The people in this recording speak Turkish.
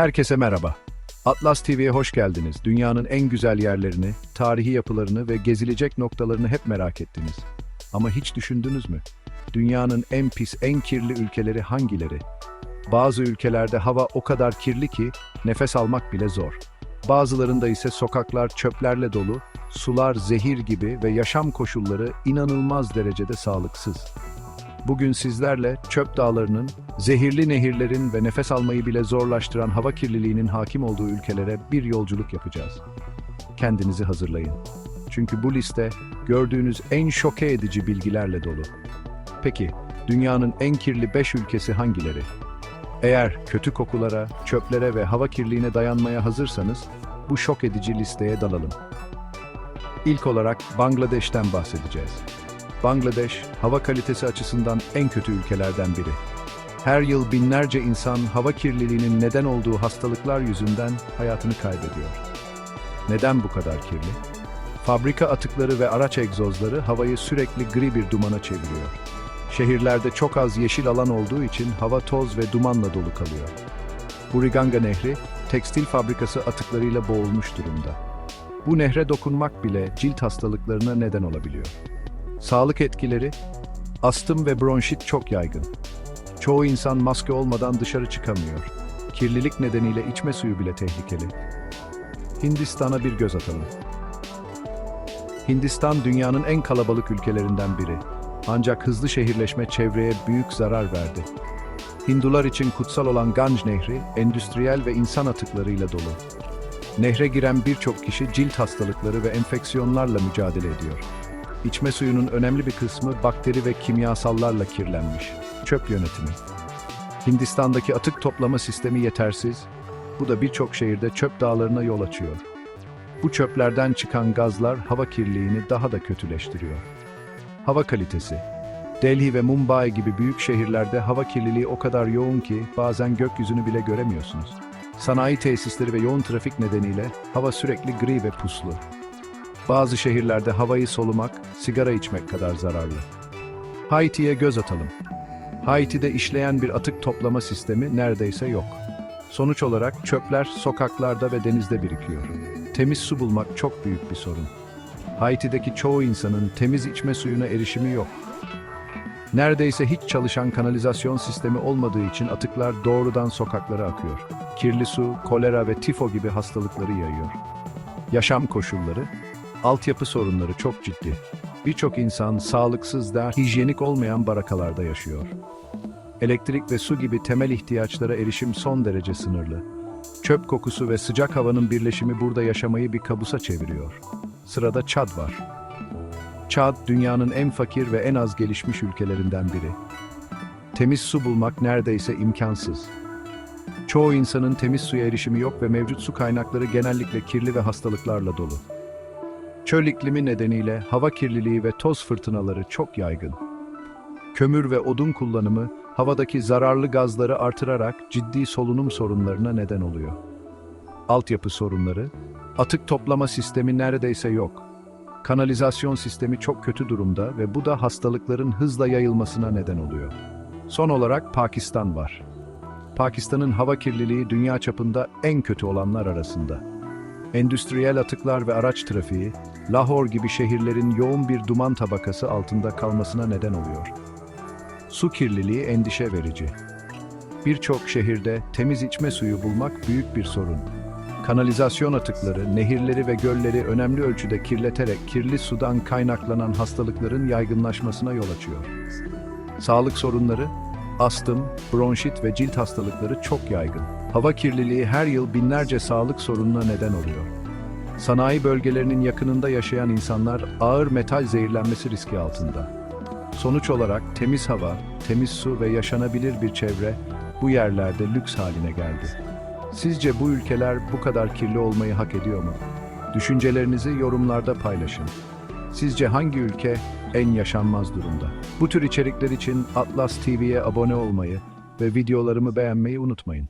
Herkese merhaba. Atlas TV'ye hoş geldiniz. Dünyanın en güzel yerlerini, tarihi yapılarını ve gezilecek noktalarını hep merak ettiniz. Ama hiç düşündünüz mü? Dünyanın en pis, en kirli ülkeleri hangileri? Bazı ülkelerde hava o kadar kirli ki nefes almak bile zor. Bazılarında ise sokaklar çöplerle dolu, sular zehir gibi ve yaşam koşulları inanılmaz derecede sağlıksız. Bugün sizlerle çöp dağlarının, zehirli nehirlerin ve nefes almayı bile zorlaştıran hava kirliliğinin hakim olduğu ülkelere bir yolculuk yapacağız. Kendinizi hazırlayın. Çünkü bu liste gördüğünüz en şoke edici bilgilerle dolu. Peki, dünyanın en kirli 5 ülkesi hangileri? Eğer kötü kokulara, çöplere ve hava kirliliğine dayanmaya hazırsanız, bu şok edici listeye dalalım. İlk olarak Bangladeş'ten bahsedeceğiz. Bangladeş, hava kalitesi açısından en kötü ülkelerden biri. Her yıl binlerce insan hava kirliliğinin neden olduğu hastalıklar yüzünden hayatını kaybediyor. Neden bu kadar kirli? Fabrika atıkları ve araç egzozları havayı sürekli gri bir dumana çeviriyor. Şehirlerde çok az yeşil alan olduğu için hava toz ve dumanla dolu kalıyor. Buriganga Nehri, tekstil fabrikası atıklarıyla boğulmuş durumda. Bu nehre dokunmak bile cilt hastalıklarına neden olabiliyor. Sağlık etkileri, astım ve bronşit çok yaygın. Çoğu insan maske olmadan dışarı çıkamıyor. Kirlilik nedeniyle içme suyu bile tehlikeli. Hindistan'a bir göz atalım. Hindistan dünyanın en kalabalık ülkelerinden biri. Ancak hızlı şehirleşme çevreye büyük zarar verdi. Hindular için kutsal olan Ganj Nehri, endüstriyel ve insan atıklarıyla dolu. Nehre giren birçok kişi cilt hastalıkları ve enfeksiyonlarla mücadele ediyor. İçme suyunun önemli bir kısmı bakteri ve kimyasallarla kirlenmiş. Çöp yönetimi. Hindistan'daki atık toplama sistemi yetersiz. Bu da birçok şehirde çöp dağlarına yol açıyor. Bu çöplerden çıkan gazlar hava kirliliğini daha da kötüleştiriyor. Hava kalitesi. Delhi ve Mumbai gibi büyük şehirlerde hava kirliliği o kadar yoğun ki bazen gökyüzünü bile göremiyorsunuz. Sanayi tesisleri ve yoğun trafik nedeniyle hava sürekli gri ve puslu. Bazı şehirlerde havayı solumak, sigara içmek kadar zararlı. Haiti'ye göz atalım. Haiti'de işleyen bir atık toplama sistemi neredeyse yok. Sonuç olarak çöpler sokaklarda ve denizde birikiyor. Temiz su bulmak çok büyük bir sorun. Haiti'deki çoğu insanın temiz içme suyuna erişimi yok. Neredeyse hiç çalışan kanalizasyon sistemi olmadığı için atıklar doğrudan sokaklara akıyor. Kirli su, kolera ve tifo gibi hastalıkları yayıyor. Yaşam koşulları, altyapı sorunları çok ciddi. Birçok insan sağlıksız da hijyenik olmayan barakalarda yaşıyor. Elektrik ve su gibi temel ihtiyaçlara erişim son derece sınırlı. Çöp kokusu ve sıcak havanın birleşimi burada yaşamayı bir kabusa çeviriyor. Sırada Çad var. Çad, dünyanın en fakir ve en az gelişmiş ülkelerinden biri. Temiz su bulmak neredeyse imkansız. Çoğu insanın temiz suya erişimi yok ve mevcut su kaynakları genellikle kirli ve hastalıklarla dolu. Çöl iklimi nedeniyle hava kirliliği ve toz fırtınaları çok yaygın. Kömür ve odun kullanımı havadaki zararlı gazları artırarak ciddi solunum sorunlarına neden oluyor. Altyapı sorunları, atık toplama sistemi neredeyse yok. Kanalizasyon sistemi çok kötü durumda ve bu da hastalıkların hızla yayılmasına neden oluyor. Son olarak Pakistan var. Pakistan'ın hava kirliliği dünya çapında en kötü olanlar arasında. Endüstriyel atıklar ve araç trafiği, Lahore gibi şehirlerin yoğun bir duman tabakası altında kalmasına neden oluyor. Su kirliliği endişe verici. Birçok şehirde temiz içme suyu bulmak büyük bir sorun. Kanalizasyon atıkları, nehirleri ve gölleri önemli ölçüde kirleterek kirli sudan kaynaklanan hastalıkların yaygınlaşmasına yol açıyor. Sağlık sorunları, astım, bronşit ve cilt hastalıkları çok yaygın. Hava kirliliği her yıl binlerce sağlık sorununa neden oluyor. Sanayi bölgelerinin yakınında yaşayan insanlar ağır metal zehirlenmesi riski altında. Sonuç olarak temiz hava, temiz su ve yaşanabilir bir çevre bu yerlerde lüks haline geldi. Sizce bu ülkeler bu kadar kirli olmayı hak ediyor mu? Düşüncelerinizi yorumlarda paylaşın. Sizce hangi ülke en yaşanmaz durumda? Bu tür içerikler için Atlas TV'ye abone olmayı ve videolarımı beğenmeyi unutmayın.